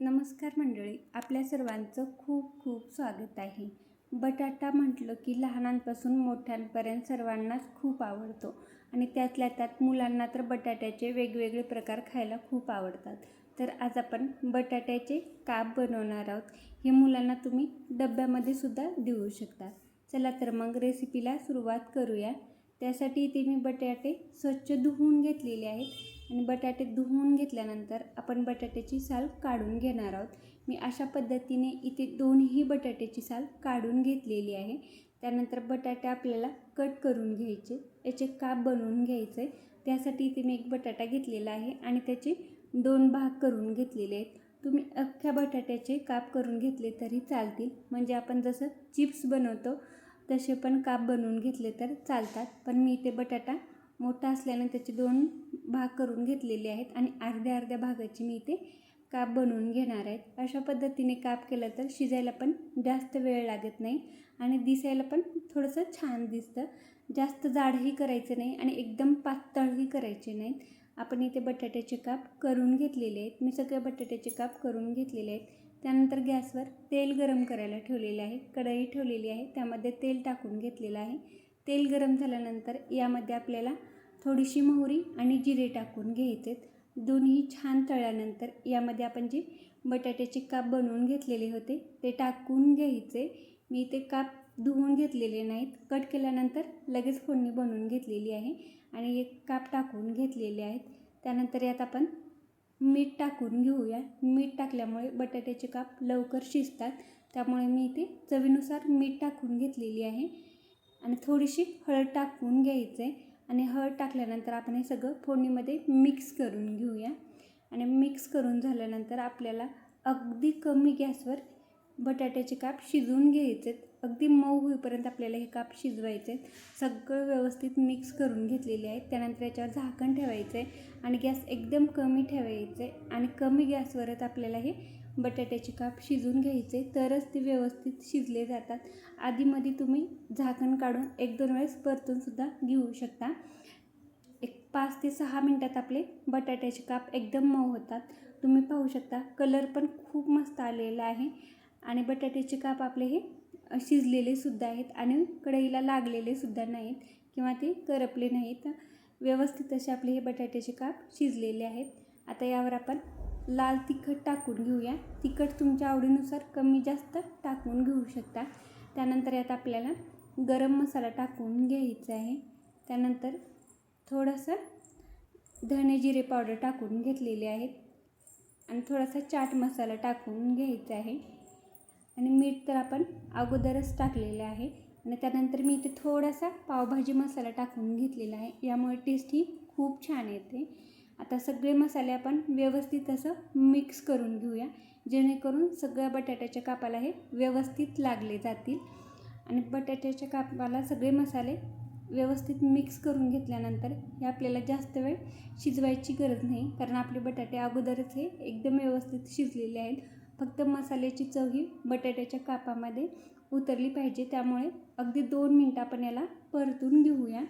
नमस्कार मंडळी आपल्या सर्वांचं खूप खूप स्वागत आहे. बटाटा म्हटलं की लहानांपासून मोठ्यांपर्यंत सर्वांनाच खूप आवडतो आणि त्यातल्या त्यात मुलांना तर बटाट्याचे वेगवेगळे प्रकार खायला खूप आवडतात. तर आज आपण बटाट्याचे काप बनवणार आहोत. हे मुलांना तुम्ही डब्यामध्ये सुद्धा देऊ शकता. चला तर मग रेसिपीला सुरुवात करूया. त्यासाठी इथे मी बटाटे स्वच्छ धुवून घेतलेले आहेत. आणि बटाटे धुवून घेतल्यानंतर आपण बटाट्याची साल काढून घेणार आहोत. मी अशा पद्धतीने इथे दोन्ही बटाट्याची साल काढून घेतलेली आहे. त्यानंतर बटाटे आपल्याला कट करून घ्यायचे याचे काप बनवून घ्यायचे. त्यासाठी इथे मी एक बटाटा घेतलेला आहे आणि त्याचे दोन भाग करून घेतलेले आहेत. तुम्ही अख्ख्या बटाट्याचे काप करून घेतले तरी चालतील. म्हणजे आपण जसं चिप्स बनवतो तसे पण काप बनवून घेतले तर चालतात. पण मी इथे बटाटा मोठा असल्याने त्याचे दोन भाग करून घेतलेले आहेत आणि अर्ध्या अर्ध्या भागाची मी इथे काप बनवून घेणार आहेत. अशा पद्धतीने काप केलं तर शिजायला पण जास्त वेळ लागत नाही आणि दिसायला पण थोडंसं छान दिसतं. जास्त जाडही करायचं नाही आणि एकदम पातळही करायचे नाहीत. आपण इथे बटाट्याचे काप करून घेतलेले आहेत. मी सगळे बटाट्याचे काप करून घेतलेले आहेत. त्यानंतर गॅसवर तेल गरम करायला ठेवलेले आहे. कढई ठेवलेली आहे. त्यामध्ये तेल टाकून घेतलेलं आहे. तेल गरम झाल्यानंतर यामध्ये आपल्याला थोडीशी मोहरी आणि जिरे टाकून घ्यायचे दोन्ही छान तळल्यानंतर यामध्ये आपण जे बटाट्याचे काप बनवून घेतलेले होते ते टाकून घ्यायचे. मी ते काप धुवून घेतलेले नाहीत. कट केल्यानंतर लगेच फोडणी बनवून घेतलेली आहे आणि एक काप टाकून घेतलेले आहेत. त्यानंतर यात आपण मीठ टाकून घेऊया. मीठ टाकल्यामुळे बटाट्याचे काप लवकर शिजतात. त्यामुळे मी इथे चवीनुसार मीठ टाकून घेतलेली आहे. आणि थोडीशी हळद टाकून घ्यायचं. आहे आणि हळद टाकल्यानंतर आपण हे सगळं फोडणीमध्ये मिक्स करून घेऊया. आणि मिक्स करून झाल्यानंतर आपल्याला अगदी कमी गॅसवर बटाट्याचे काप शिजवून घ्यायचे अगदी मऊ होईपर्यंत आपल्याला हे काप शिजवायचे सगळं व्यवस्थित मिक्स करून घेतलेले आहेत. त्यानंतर याच्यावर झाकण ठेवायचं आहे आणि गॅस एकदम कमी ठेवायचं आहे. आणि कमी गॅसवरच आपल्याला हे बटाट्याचे काप शिजून घ्यायचे. तरच ते व्यवस्थित शिजले जातात. आधीमध्ये तुम्ही झाकण काढून एक दोन वेळेस परतूनसुद्धा घेऊ शकता. एक पाच ते सहा मिनटात आपले बटाट्याचे काप एकदम मऊ होतात. तुम्ही पाहू शकता कलर पण खूप मस्त आलेला आहे. आणि बटाट्याचे काप आपले हे शिजलेले सुद्धा आहेत आणि कढईला लागलेले सुद्धा नाहीत किंवा ते करपले नाहीत. व्यवस्थित असे आपले हे बटाट्याचे काप शिजलेले आहेत. आता यावर आपण लाल तिखट टाकून घेऊया. तिखट तुमच्या आवडीनुसार कमी जास्त टाकून घेऊ शकता. त्यानंतर यात आपल्याला गरम मसाला टाकून घ्यायचा आहे. त्यानंतर थोडंसं धणे जिरे पावडर टाकून घेतलेले आहेत. आणि थोडासा चाट मसाला टाकून घ्यायचा आहे. आणि मीठ तर आपण अगोदरच टाकलेलं आहे. आणि त्यानंतर मी इथे थोडासा पावभाजी मसाला टाकून घेतलेला आहे. यामुळे टेस्ट ही खूप छान येते. आता सगळे मसाले आपण व्यवस्थित असं मिक्स करून घेऊया. जेणेकरून सगळ्या बटाट्याच्या कापाला हे व्यवस्थित लागले जातील. आणि बटाट्याच्या कापाला सगळे मसाले व्यवस्थित मिक्स करून घेतल्यानंतर हे आपल्याला जास्त वेळ शिजवायची गरज नाही. कारण आपले बटाटे अगोदरच हे एकदम व्यवस्थित शिजलेले आहेत. फक्त मसाल्याची चव ही बटाट्याच्या कापामध्ये उतरली पाहिजे. त्यामुळे अगदी दोन मिनटं आपण याला परतून घेऊया.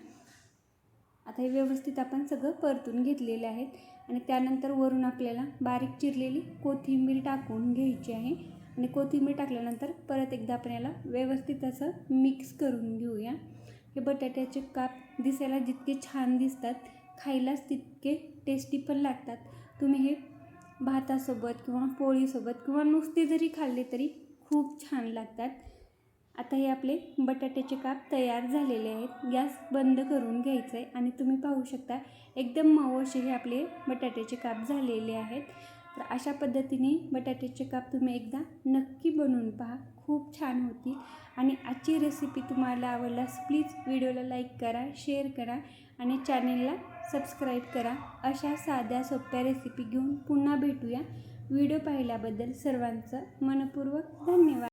आता हे व्यवस्थित आपण सगळं परतून घेतलेले आहेत आणि त्यानंतर वरून आपल्याला बारीक चिरलेली कोथिंबीर टाकून घ्यायची आहे. आणि कोथिंबीर टाकल्यानंतर परत एकदा आपण याला व्यवस्थित असं मिक्स करून घेऊया. हे बटाट्याचे काप दिसायला जितके छान दिसतात खायलाच तितके टेस्टी पण लागतात. तुम्ही हे भातासोबत किंवा पोळीसोबत किंवा नुसते जरी खाल्ले तरी खूप छान लागतात. आता हे आपले बटाट्याचे काप तयार झालेले आहेत. गॅस बंद करून घ्यायचं आहे आणि तुम्ही पाहू शकता एकदम मऊ असे हे आपले बटाट्याचे काप झालेले आहेत. तर अशा पद्धतीने बटाट्याचे काप तुम्ही एकदा नक्की बनवून पहा. खूप छान होती आणि आजची रेसिपी तुम्हाला आवडल्यास प्लीज व्हिडिओला लाईक करा शेअर करा आणि चॅनेलला सबस्क्राईब करा. अशा साध्या सोप्या रेसिपी घेऊन पुन्हा भेटूया. व्हिडिओ पाहिल्याबद्दल सर्वांचं मनपूर्वक धन्यवाद.